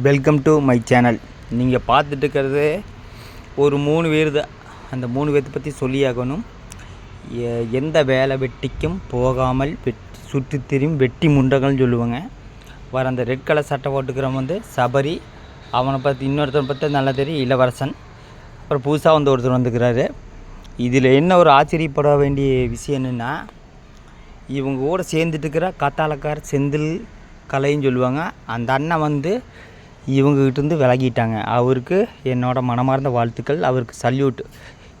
Welcome to my channel நீங்கள் பார்த்துட்டு இருக்கிறது ஒரு மூணு பேர் தான். அந்த மூணு பேர்த்த பற்றி சொல்லியாகணும். எ- எந்த வேலை வெட்டிக்கும் போகாமல் வெட் சுற்றி திரியும் வெட்டி முண்டகள்னு சொல்லுவாங்க. வர அந்த ரெட் கலர் சட்டை போட்டுக்கிறவன் வந்து சபரி அவனை பற்றி இன்னொருத்தனை பற்றி நல்லா தெரியும் இளவரசன். அப்புறம் புதுசாக வந்து ஒருத்தர் வந்துக்கிறாரு. இதில் என்ன ஒரு ஆச்சரியப்பட வேண்டிய விஷயம் என்னென்னா இவங்க கூட சேர்ந்துட்டு இருக்கிற செந்தில் கலைன்னு சொல்லுவாங்க. அந்த அண்ணன் வந்து இவங்ககிட்டேருந்து விலகிட்டாங்க. அவருக்கு என்னோடய மனமார்ந்த வாழ்த்துக்கள். அவருக்கு சல்யூட்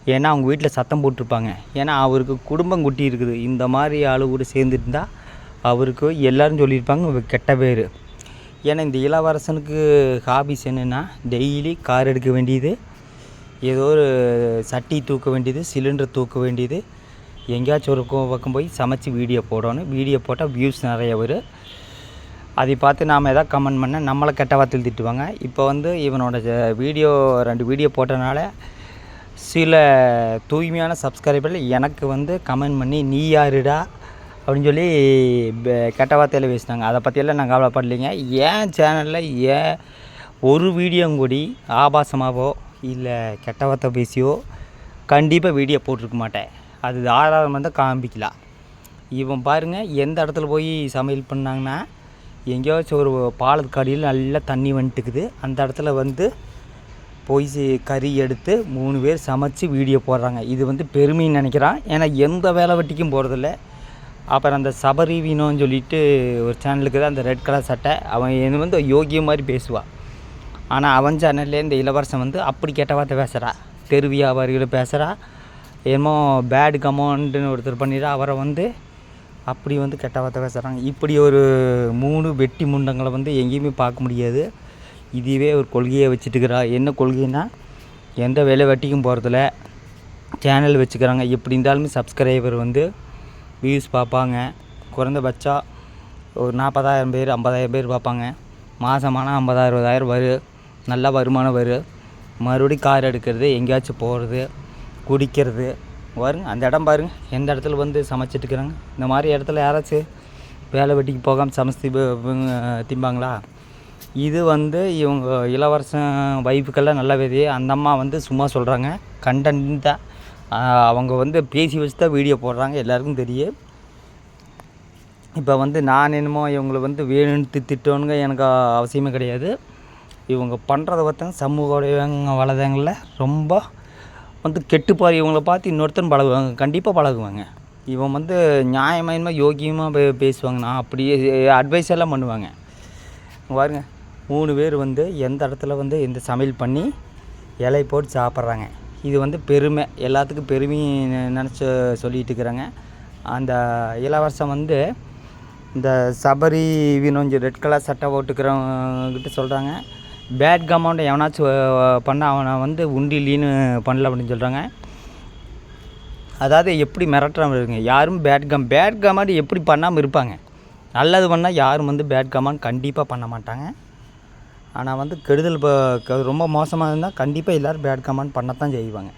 ஏன்னா அவங்க வீட்டில் சத்தம் போட்டிருப்பாங்க. ஏன்னா அவருக்கு குடும்பம் குட்டி இருக்குது. இந்த மாதிரி ஆளு கூட சேர்ந்துருந்தால் அவருக்கு எல்லோரும் சொல்லியிருப்பாங்க கெட்ட பேர். ஏன்னா இந்த இளவரசனுக்கு ஹாபிஸ் என்னென்னா டெய்லி கார் எடுக்க வேண்டியது ஏதோ ஒரு சட்டி தூக்க வேண்டியது சிலிண்டர் தூக்க வேண்டியது. எங்கேயாச்சும் ஒரு பக்கம் போய் சமைச்சு வீடியோ போடணும். வீடியோ போட்டால் வியூஸ் நிறைய வரும். அதை பார்த்து நாம் எதாவது கமெண்ட் பண்ண நம்மளை கெட்ட வார்த்தையில் திட்டுவாங்க. இப்போ வந்து இவனோட வீடியோ ரெண்டு வீடியோ போட்டனால சில தூய்மையான சப்ஸ்கிரைபர் எனக்கு வந்து கமெண்ட் பண்ணி நீ யாருடா? அப்படின்னு சொல்லி கெட்ட வார்த்தையில் பேசினாங்க. அதை பற்றியெல்லாம் நான் கவலைப்படலைங்க. ஏன் சேனலில் ஏன் ஒரு வீடியோ கூடி ஆபாசமாகவோ இல்லை கெட்ட வார்த்தை பேசியோ கண்டிப்பாக வீடியோ போட்டிருக்க மாட்டேன். அது ஆதாரம் வந்து காமிக்கலாம். இவன் பாருங்க எந்த இடத்துல போய் சமையல் பண்ணாங்கன்னா எங்கேயாச்சும் ஒரு பாலக்கடியில் நல்லா தண்ணி வந்துட்டுக்குது அந்த இடத்துல வந்து போய் கறி எடுத்து மூணு பேர் சமைச்சு வீடியோ போடுறாங்க. இது வந்து பெருமைன்னு நினைக்கிறான். ஏன்னா எந்த வேலை வெட்டிக்கும் போகிறதில்ல அப்புறம் அந்த சபரி வீணோன்னு சொல்லிட்டு ஒரு சேனலுக்கு தான் அந்த ரெட் கலர் சட்டை. அவன் என்ன வந்து யோகியம் மாதிரி பேசுவான் ஆனால் அவன் சேனல்லே இந்த இளவரசன் வந்து அப்படி கெட்ட வார்த்தை பேசுகிறா தெரு வியாபாரிகளும் பேசுகிறா என்னமோ பேட் கமௌண்ட்டுன்னு ஒருத்தர் பண்ணிடுறா அவரை வந்து அப்படி வந்து கெட்ட வார்த்தை பேசுகிறாங்க இப்படி ஒரு மூணு வெட்டி முண்டங்களை வந்து எங்கேயுமே பார்க்க முடியாது. இதுவே ஒரு கொள்கையை வச்சுட்டுக்கிறா. என்ன கொள்கைன்னா எந்த வேலை வெட்டிக்கும் போகிறதில்ல சேனல் வச்சுக்கிறாங்க. எப்படி இருந்தாலுமே சப்ஸ்கிரைபர் வந்து வியூஸ் பார்ப்பாங்க. குறைந்தபட்சம் ஒரு நாற்பதாயிரம் பேர் ஐம்பதாயிரம் பேர் பார்ப்பாங்க. மாதமானால் ஐம்பதாயிரம் இருபதாயிரம் வரும் நல்லா வருமானம் வரும் மறுபடியும் கார் எடுக்கிறது எங்கேயாச்சும் போகிறது குடிக்கிறது. பாருங்க அந்த இடம் பாருங்கள் எந்த இடத்துல வந்து சமைச்சிட்டு இருக்கிறாங்க? இந்த மாதிரி இடத்துல யாராச்சும் வேலை வெட்டிக்கு போகாமல் சமைச்சு திம்பாங்களா? இது வந்து இவங்க இளவரசன் வைஃபுக்கெல்லாம் நல்ல விதையே. அந்த அம்மா வந்து சும்மா சொல்கிறாங்க கண்டென்ட் தான் அவங்க வந்து பேசி வச்சு தான் வீடியோ போடுறாங்க. எல்லாருக்கும் தெரியும். இப்போ வந்து நான் என்னமோ இவங்களை வந்து வேணும்னு திட்டணுங்க எனக்கு அவசியமே கிடையாது. இவங்க பண்ணுறத பார்த்தா சமூக வலைதளங்க ரொம்ப வந்து கெட்டுப்பார் இவங்கள பார்த்து இன்னொருத்தன் பழகுவாங்க. கண்டிப்பாக பழகுவாங்க. இவன் வந்து நியாயமயமாக யோகியமாக பே பேசுவாங்க. நான் அப்படியே அட்வைஸ் எல்லாம் பண்ணுவாங்க. பாருங்க. மூணு பேர் வந்து எந்த இடத்துல வந்து இந்த சமையல் பண்ணி இலை போட்டு சாப்பிட்றாங்க. இது வந்து பெருமை. எல்லாத்துக்கும் பெருமையும் நினச்சி சொல்லிட்டு இருக்கிறாங்க. அந்த இளவரசன் வந்து இந்த சபரி வினோஞ்சி ரெட் கலர் சட்டை போட்டுக்கிறவங்கிட்ட சொல்கிறாங்க பேட் கமௌண்ட் எவனாச்சும் பண்ண அவனை வந்து உண்டிலின்னு பண்ணல அப்படின்னு சொல்கிறாங்க அதாவது எப்படி மிரட்டுறாமல் இருங்க யாரும் பேட் கம் பேட் கமாண்ட் எப்படி பண்ணாமல் இருப்பாங்க? நல்லது பண்ணால் யாரும் வந்து பேட் கமாண்ட் கண்டிப்பாக பண்ண மாட்டாங்க. ஆனால் வந்து கெடுதல் இப்போ க- ரொம்ப மோசமாக இருந்தால் கண்டிப்பாக எல்லோரும் பேட் கமாண்ட் பண்ணத்தான் செய்வாங்க.